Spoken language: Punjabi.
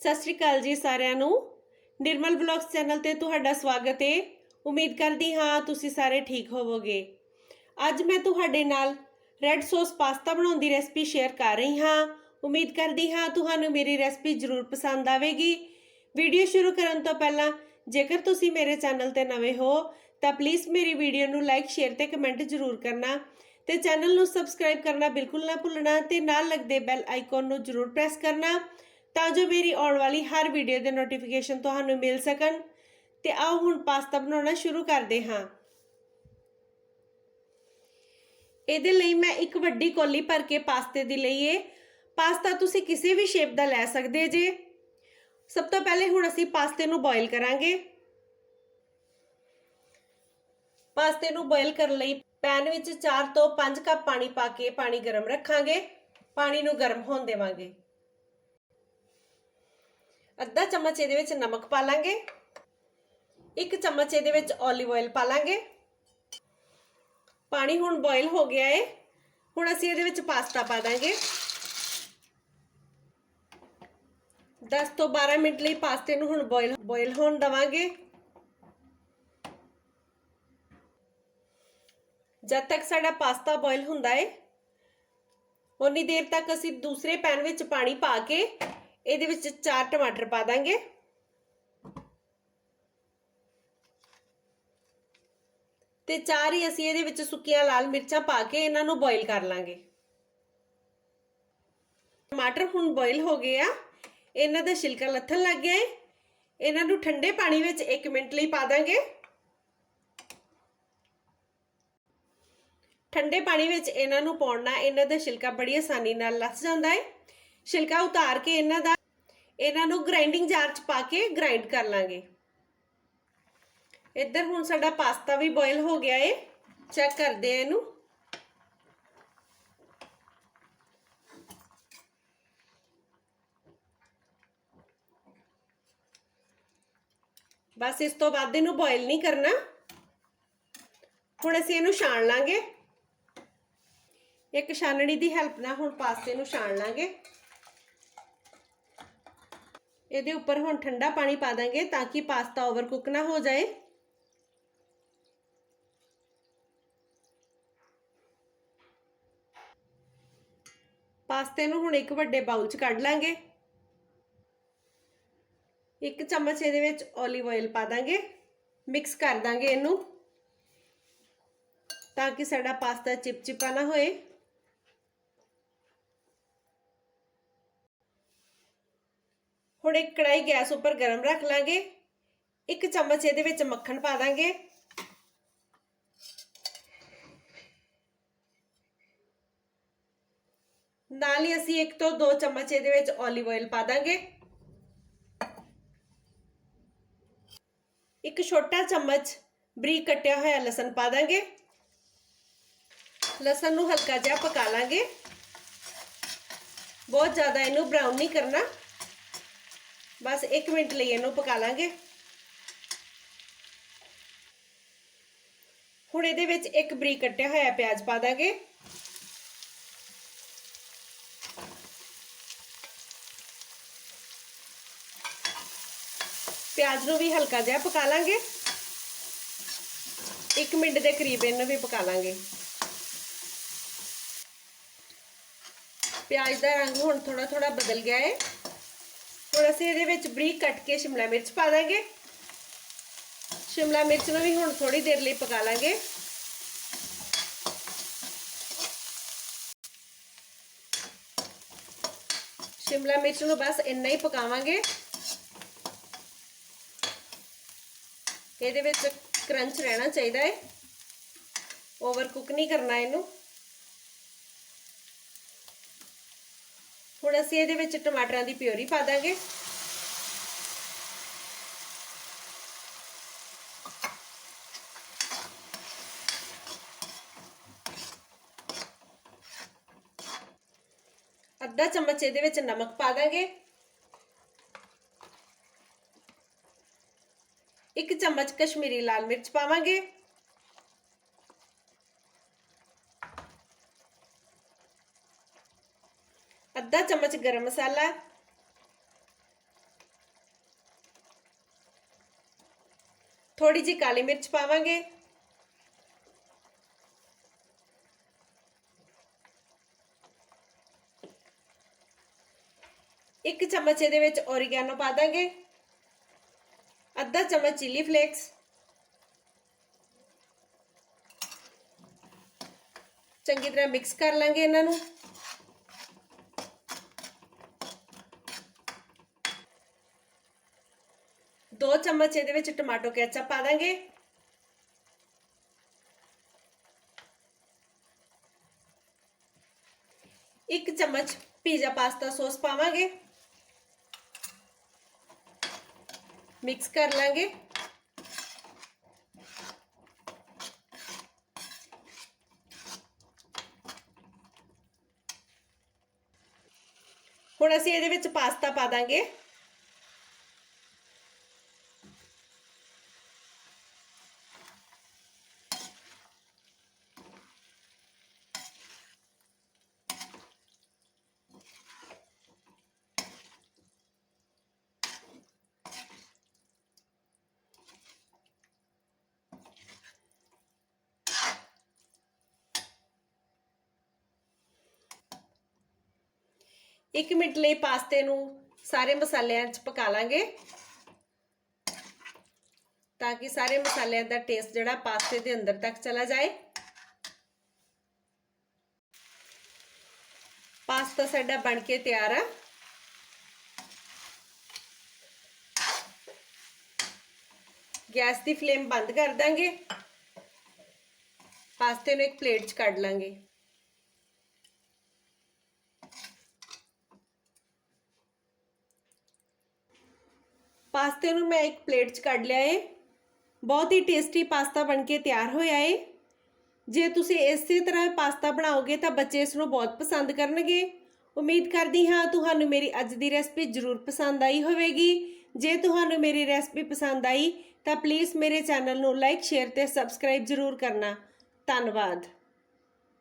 ਸਤਿ ਸ਼੍ਰੀ ਅਕਾਲ ਜੀ ਸਾਰਿਆਂ ਨੂੰ। ਨਿਰਮਲ ਬਲੌਗਸ ਚੈਨਲ ਤੇ ਤੁਹਾਡਾ ਸਵਾਗਤ ਹੈ ਉਮੀਦ ਕਰਦੀ ਹਾਂ ਤੁਸੀਂ ਸਾਰੇ ਠੀਕ ਹੋਵੋਗੇ। ਅੱਜ ਮੈਂ ਤੁਹਾਡੇ ਨਾਲ ਰੈੱਡ ਸੌਸ ਪਾਸਤਾ ਬਣਾਉਣ ਦੀ ਰੈਸਪੀ ਸ਼ੇਅਰ ਕਰ ਰਹੀ ਹਾਂ। ਉਮੀਦ ਕਰਦੀ ਹਾਂ ਤੁਹਾਨੂੰ ਮੇਰੀ ਰੈਸਪੀ ਜ਼ਰੂਰ ਪਸੰਦ ਆਵੇਗੀ। ਵੀਡੀਓ ਸ਼ੁਰੂ ਕਰਨ ਤੋਂ ਪਹਿਲਾਂ ਜੇਕਰ ਤੁਸੀਂ ਮੇਰੇ ਚੈਨਲ ਤੇ ਨਵੇਂ ਹੋ, ਤਾਂ ਪਲੀਜ਼ ਮੇਰੀ ਵੀਡੀਓ ਨੂੰ ਲਾਈਕ ਸ਼ੇਅਰ ਤੇ ਕਮੈਂਟ ਜ਼ਰੂਰ ਕਰਨਾ। ਤੇ ਚੈਨਲ ਨੂੰ ਸਬਸਕ੍ਰਾਈਬ ਕਰਨਾ ਬਿਲਕੁਲ ਨਾ ਭੁੱਲਣਾ ਤੇ ਨਾਲ ਲੱਗਦੇ ਬੈਲ ਆਈਕਨ ਨੂੰ ਜ਼ਰੂਰ ਪ੍ਰੈਸ ਕਰਨਾ। ਤਾਂ ਜੋ ਮੇਰੀ ਆਉਣ ਵਾਲੀ ਹਰ ਵੀਡੀਓ ਦੇ ਨੋਟੀਫਿਕੇਸ਼ਨ ਤੁਹਾਨੂੰ ਮਿਲ ਸਕਣ। ਤੇ ਆਓ ਹੁਣ ਪਾਸਤਾ ਬਣਾਉਣਾ ਸ਼ੁਰੂ ਕਰਦੇ ਹਾਂ। ਇਹਦੇ ਲਈ ਮੈਂ ਇੱਕ ਵੱਡੀ ਕੋਲੀ ਭਰ ਕੇ ਪਾਸਤੇ ਦੀ ਲਈ ਏ। ਪਾਸਤਾ ਤੁਸੀਂ ਕਿਸੇ ਵੀ ਸ਼ੇਪ ਦਾ ਲੈ ਸਕਦੇ ਜੇ। ਸਭ ਤੋਂ ਪਹਿਲੇ ਹੁਣ ਅਸੀਂ ਪਾਸਤੇ ਨੂੰ ਬੋਇਲ ਕਰਾਂਗੇ। ਪਾਸਤੇ ਨੂੰ ਬੋਇਲ ਕਰਨ ਲਈ ਪੈਨ ਵਿੱਚ 4 ਤੋਂ 5 ਕੱਪ ਪਾਣੀ ਪਾ ਕੇ ਪਾਣੀ ਗਰਮ ਰੱਖਾਂਗੇ। ਪਾਣੀ ਨੂੰ ਗਰਮ ਹੋਣ ਦੇਵਾਂਗੇ। ਅੱਧਾ ਚਮਚ ਇਹਦੇ ਵਿੱਚ ਨਮਕ ਪਾ ਲਾਂਗੇ। ਇੱਕ ਚਮਚ ਇਹਦੇ ਵਿੱਚ 올ਿਵ ਆਇਲ ਪਾ ਲਾਂਗੇ। ਪਾਣੀ ਹੁਣ ਬੋਇਲ ਹੋ ਗਿਆ ਏ। ਹੁਣ ਅਸੀਂ ਇਹਦੇ ਵਿੱਚ ਪਾਸਤਾ ਪਾ ਦਾਂਗੇ। 10 ਤੋਂ 12 ਮਿੰਟ ਲਈ ਪਾਸਤੇ ਨੂੰ ਹੁਣ ਬੋਇਲ ਬੋਇਲ ਹੋਣ ਦਵਾਂਗੇ। ਜਦ ਤੱਕ ਸਾਡਾ ਪਾਸਤਾ ਬੋਇਲ ਹੁੰਦਾ ਏ ਉਨੀ ਦੇਰ ਤੱਕ ਅਸੀਂ ਦੂਸਰੇ ਪੈਨ ਵਿੱਚ ਪਾਣੀ ਪਾ ਕੇ ਇਹਦੇ ਵਿੱਚ ਚਾਰ ਟਮਾਟਰ ਪਾ ਦਾਂਗੇ। ਤੇ ਚਾਰ ਹੀ ਅਸੀਂ ਇਹਦੇ ਵਿੱਚ ਸੁੱਕੀਆਂ ਲਾਲ ਮਿਰਚਾਂ ਪਾ ਕੇ ਇਹਨਾਂ ਨੂੰ ਬੋਇਲ ਕਰ ਲਾਂਗੇ। ਟਮਾਟਰ ਹੁਣ ਬੋਇਲ ਹੋ ਗਏ ਆ। ਇਹਨਾਂ ਦਾ ਛਿਲਕਾ ਲੱਥਣ ਲੱਗ ਗਿਆ ਹੈ ਇਹਨਾਂ ਨੂੰ ਠੰਡੇ ਪਾਣੀ ਵਿੱਚ 1 ਮਿੰਟ ਲਈ ਪਾ ਦਾਂਗੇ। ਠੰਡੇ ਪਾਣੀ ਵਿੱਚ ਇਹਨਾਂ ਨੂੰ ਪਾਉਣਾ ਇਹਨਾਂ ਦਾ ਛਿਲਕਾ ਬੜੀ ਆਸਾਨੀ ਨਾਲ ਲੱਥ ਜਾਂਦਾ ਹੈ ਛਿਲਕਾ ਉਤਾਰ ਕੇ ਇਹਨਾਂ ਦਾ ਇਹਨਾਂ ਨੂੰ ਗ੍ਰਾਈਂਡਿੰਗ ਜਾਰ 'ਚ ਪਾ ਕੇ ਗ੍ਰਾਈਂਡ ਕਰ ਲਾਂਗੇ। ਇੱਧਰ ਹੁਣ ਸਾਡਾ ਪਾਸਤਾ ਵੀ ਬੋਇਲ ਹੋ ਗਿਆ ਏ। ਚੈੱਕ ਕਰਦੇ ਆ ਇਹਨੂੰ। ਬਸ ਇਸ ਤੋਂ ਬਾਅਦ ਇਹਨੂੰ ਬੋਇਲ ਨਹੀਂ ਕਰਨਾ। ਹੁਣ ਅਸੀਂ ਇਹਨੂੰ ਛਾਣ ਲਾਂਗੇ। ਇੱਕ ਛਾਨਣੀ ਦੀ ਹੈਲਪ ਨਾਲ ਹੁਣ ਪਾਸਤੇ ਨੂੰ ਛਾਣ ਲਾਂਗੇ। ਇਹਦੇ ਉੱਪਰ ਹੁਣ ਠੰਡਾ ਪਾਣੀ ਪਾ ਦਾਂਗੇ ਤਾਂ ਕਿ ਪਾਸਤਾ ਓਵਰ ਕੁੱਕ ਨਾ ਹੋ ਜਾਏ। ਪਾਸਤੇ ਨੂੰ ਹੁਣ ਇੱਕ ਵੱਡੇ ਬਾਉਲ 'ਚ ਕੱਢ ਲਾਂਗੇ। ਇੱਕ ਚਮਚ ਇਹਦੇ ਵਿੱਚ 올ਿਵ ਆਇਲ ਪਾ ਦਾਂਗੇ। ਮਿਕਸ ਕਰ ਦਾਂਗੇ ਇਹਨੂੰ ਤਾਂ ਕਿ ਸਾਡਾ ਪਾਸਤਾ ਚਿਪਚਿਪਾ ਨਾ ਹੋਏ। ਹੁਣ ਇੱਕ ਕੜਾਈ ਗੈਸ ਉੱਪਰ ਗਰਮ ਰੱਖ ਲਾਂਗੇ। ਇੱਕ ਚਮਚ ਇਹਦੇ ਵਿੱਚ ਮੱਖਣ ਪਾ ਦਾਂਗੇ। ਨਾਲ ਹੀ ਅਸੀਂ ਇੱਕ ਤੋਂ ਦੋ ਚਮਚ ਇਹਦੇ ਵਿੱਚ 올ਿਵ ਆਇਲ ਪਾ ਦਾਂਗੇ। ਇੱਕ ਛੋਟਾ ਚਮਚ ਬਰੀਕ ਕੱਟਿਆ ਹੋਇਆ ਲਸਣ ਪਾ ਦਾਂਗੇ। ਲਸਣ ਨੂੰ ਹਲਕਾ ਜਿਹਾ ਪਕਾ ਲਾਂਗੇ। ਬਹੁਤ ਜ਼ਿਆਦਾ ਇਹਨੂੰ ਬਰਾਊਨ ਨਹੀਂ ਕਰਨਾ। ਬਸ 1 ਮਿੰਟ ਲਈ ਇਹਨੂੰ ਪਕਾ ਲਾਂਗੇ। ਹੁਣ ਇਹਦੇ ਵਿੱਚ ਇੱਕ ਬਰੀਕ ਕੱਟਿਆ ਹੋਇਆ ਪਿਆਜ਼ ਪਾ ਦਾਂਗੇ। ਪਿਆਜ਼ ਨੂੰ ਵੀ ਹਲਕਾ ਜਿਹਾ ਪਕਾ ਲਾਂਗੇ। 1 ਮਿੰਟ ਦੇ ਕਰੀਬ ਇਹਨੂੰ ਵੀ ਪਕਾ ਲਾਂਗੇ। ਪਿਆਜ਼ ਦਾ ਰੰਗ ਹੁਣ ਥੋੜਾ ਥੋੜਾ ਬਦਲ ਗਿਆ ਹੈ ਹੁਣ ਅਸੀਂ ਇਹਦੇ ਵਿੱਚ ਬਰੀਕ ਕੱਟ ਕੇ ਸ਼ਿਮਲਾ ਮਿਰਚ ਪਾ ਦਾਂਗੇ। ਸ਼ਿਮਲਾ ਮਿਰਚ ਨੂੰ ਵੀ ਹੁਣ ਥੋੜੀ ਦੇਰ ਲਈ ਪਕਾ ਲਾਂਗੇ। ਸ਼ਿਮਲਾ ਮਿਰਚ ਨੂੰ ਬਸ ਇੰਨਾ ਹੀ ਪਕਾਵਾਂਗੇ। ਇਹਦੇ ਵਿੱਚ ਕਰੰਚ ਰਹਿਣਾ ਚਾਹੀਦਾ ਹੈ ਓਵਰ ਕੁੱਕ ਨਹੀਂ ਕਰਨਾ ਇਹਨੂੰ। ਹੁਣ ਅਸੀਂ ਇਹਦੇ ਵਿੱਚ ਟਮਾਟਰਾਂ ਦੀ ਪਿਓਰੀ ਪਾ ਦਾਂਗੇ। ਅੱਧਾ ਚਮਚ ਇਹਦੇ ਵਿੱਚ ਨਮਕ ਪਾ ਦਾਂਗੇ। ਇੱਕ ਚਮਚ ਕਸ਼ਮੀਰੀ ਲਾਲ ਮਿਰਚ ਪਾਵਾਂਗੇ। ਅੱਧਾ ਚਮਚ ਗਰਮ ਮਸਾਲਾ। ਥੋੜੀ ਜੀ ਕਾਲੀ ਮਿਰਚ ਪਾਵਾਂਗੇ। ਇੱਕ ਚਮਚ ਇਹਦੇ ਵਿੱਚ ਔਰੀਗਾਨੋ ਪਾ ਦਾਂਗੇ। ਅੱਧਾ ਚਮਚ ਚਿਲੀ ਫਲੇਕਸ ਚੰਗੀ ਤਰ੍ਹਾਂ ਮਿਕਸ ਕਰ ਲਾਂਗੇ ਇਹਨਾਂ ਨੂੰ। ਦੋ ਚਮਚ ਇਹਦੇ ਵਿੱਚ ਟਮਾਟੋ ਕੈਚਅਪ ਪਾ ਦਾਂਗੇ। ਇੱਕ ਚਮਚ ਪੀਜ਼ਾ ਪਾਸਤਾ ਸੌਸ ਪਾਵਾਂਗੇ। ਮਿਕਸ ਕਰ ਲਾਂਗੇ। ਹੁਣ ਅਸੀਂ ਇਹਦੇ ਵਿੱਚ ਪਾਸਤਾ ਪਾ ਦਾਂਗੇ। ਇੱਕ ਮਿੰਟ ਲਈ ਪਾਸਤੇ ਨੂੰ ਸਾਰੇ ਮਸਾਲਿਆਂ 'ਚ ਪਕਾ ਲਾਂਗੇ ਤਾਂ ਕਿ ਸਾਰੇ ਮਸਾਲਿਆਂ ਦਾ ਟੇਸਟ ਜਿਹੜਾ ਪਾਸਤੇ ਦੇ ਅੰਦਰ ਤੱਕ ਚਲਾ ਜਾਏ। ਪਾਸਤਾ ਸਾਡਾ ਬਣ ਕੇ ਤਿਆਰ ਆ। ਗੈਸ ਦੀ ਫਲੇਮ ਬੰਦ ਕਰ ਦਾਂਗੇ। ਪਾਸਤੇ ਨੂੰ ਇੱਕ ਪਲੇਟ 'ਚ ਕੱਢ ਲਾਂਗੇ। ਪਾਸਤੇ ਨੂੰ ਮੈਂ ਇੱਕ ਪਲੇਟ 'ਚ ਕੱਢ ਲਿਆ ਏ। ਬਹੁਤ ਹੀ ਟੇਸਟੀ ਪਾਸਤਾ ਬਣ ਕੇ ਤਿਆਰ ਹੋਇਆ ਏ। ਜੇ ਤੁਸੀਂ ਇਸੇ ਤਰ੍ਹਾਂ ਪਾਸਤਾ ਬਣਾਓਗੇ ਤਾਂ ਬੱਚੇ ਇਸ ਨੂੰ ਬਹੁਤ ਪਸੰਦ ਕਰਨਗੇ। ਉਮੀਦ ਕਰਦੀ ਹਾਂ ਤੁਹਾਨੂੰ ਮੇਰੀ ਅੱਜ ਦੀ ਰੈਸਪੀ ਜ਼ਰੂਰ ਪਸੰਦ ਆਈ ਹੋਵੇਗੀ। ਜੇ ਤੁਹਾਨੂੰ ਮੇਰੀ ਰੈਸਪੀ ਪਸੰਦ ਆਈ ਤਾਂ ਪਲੀਜ਼ ਮੇਰੇ ਚੈਨਲ ਨੂੰ ਲਾਈਕ ਸ਼ੇਅਰ ਤੇ ਸਬਸਕ੍ਰਾਈਬ ਜ਼ਰੂਰ ਕਰਨਾ। ਧੰਨਵਾਦ।